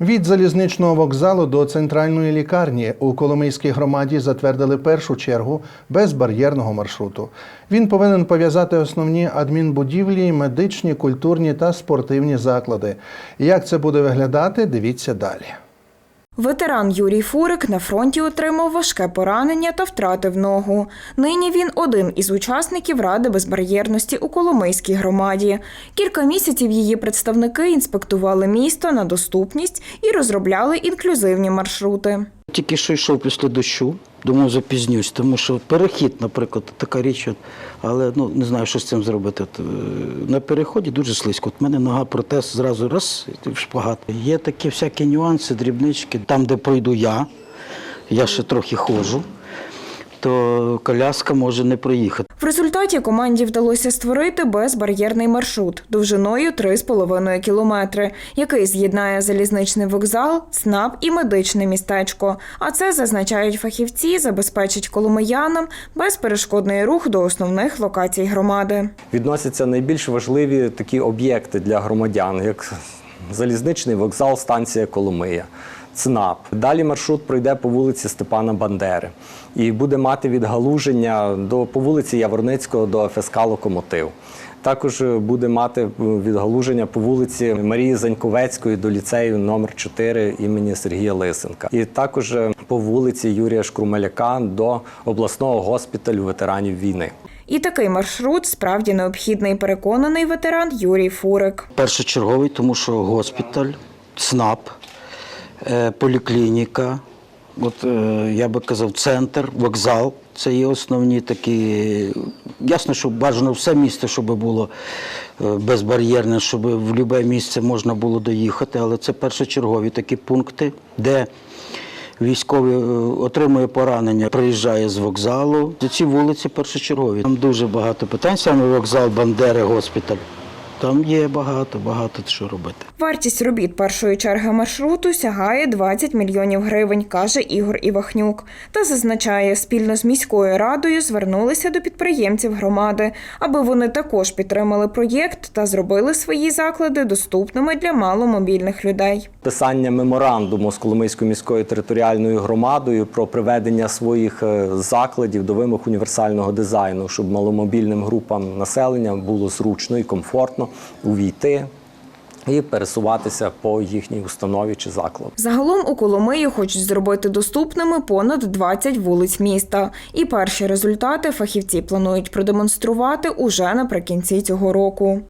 Від залізничного вокзалу до центральної лікарні у Коломийській громаді затвердили першу чергу безбар'єрного маршруту. Він повинен пов'язати основні адмінбудівлі, медичні, культурні та спортивні заклади. Як це буде виглядати, дивіться далі. Ветеран Юрій Фурик на фронті отримав важке поранення та втратив ногу. Нині він один із учасників Ради безбар'єрності у Коломийській громаді. Кілька місяців її представники інспектували місто на доступність і розробляли інклюзивні маршрути. Тільки що йшов після дощу, думав, запізнюсь, тому що перехід, наприклад, така річ, але ну, не знаю, що з цим зробити. Е, на переході дуже слизько. От мене нога протез зразу раз в шпагат. Є такі всякі нюанси, дрібнички. Там, де пройду я, я ще трохи ходжу, то коляска може не проїхати. В результаті команді вдалося створити безбар'єрний маршрут довжиною 3,5 кілометри, який з'єднає залізничний вокзал, ЦНАП і медичне містечко. А це зазначають фахівці, забезпечить коломиянам безперешкодний рух до основних локацій громади. відносяться найбільш важливі такі об'єкти для громадян, як залізничний вокзал, станція Коломия. ЦНАП. Далі маршрут пройде по вулиці Степана Бандери і буде мати відгалуження до, по вулиці Яворницького до ФСК Локомотив. Також е, буде мати е, відгалуження по вулиці Марії Заньковецької до ліцею номер 4 імені Сергія Лисенка. І також е, по вулиці Юрія Шкрумеляка до обласного госпіталю ветеранів війни. І такий маршрут справді необхідний, переконаний ветеран Юрій Фурик. Першочерговий, тому що госпіталь, ЦНАП, поліклініка, от, е, я би казав, центр, вокзал. Це є основні такі. Ясно, що бажано все місто, щоб було е, безбар'єрне, щоб в будь-яке місце можна було доїхати, але це першочергові такі пункти, де військовий е, отримує поранення, приїжджає з вокзалу. Ці вулиці першочергові. Там дуже багато питань, саме вокзал, Бандери, госпіталь. Там є багато, багато що робити. Вартість робіт першої черги маршруту сягає 20 мільйонів гривень, каже Ігор Івахнюк. Та зазначає, спільно з міською радою звернулися до підприємців громади, аби вони також підтримали проєкт та зробили свої заклади доступними для маломобільних людей. Писання меморандуму з Коломийською міською територіальною громадою про приведення своїх е, закладів до вимог універсального дизайну, щоб маломобільним групам населення було зручно і комфортно увійти і пересуватися по їхній установі чи закладу. Загалом у Коломиї хочуть зробити доступними понад 20 вулиць міста. І перші результати фахівці планують продемонструвати уже наприкінці цього року.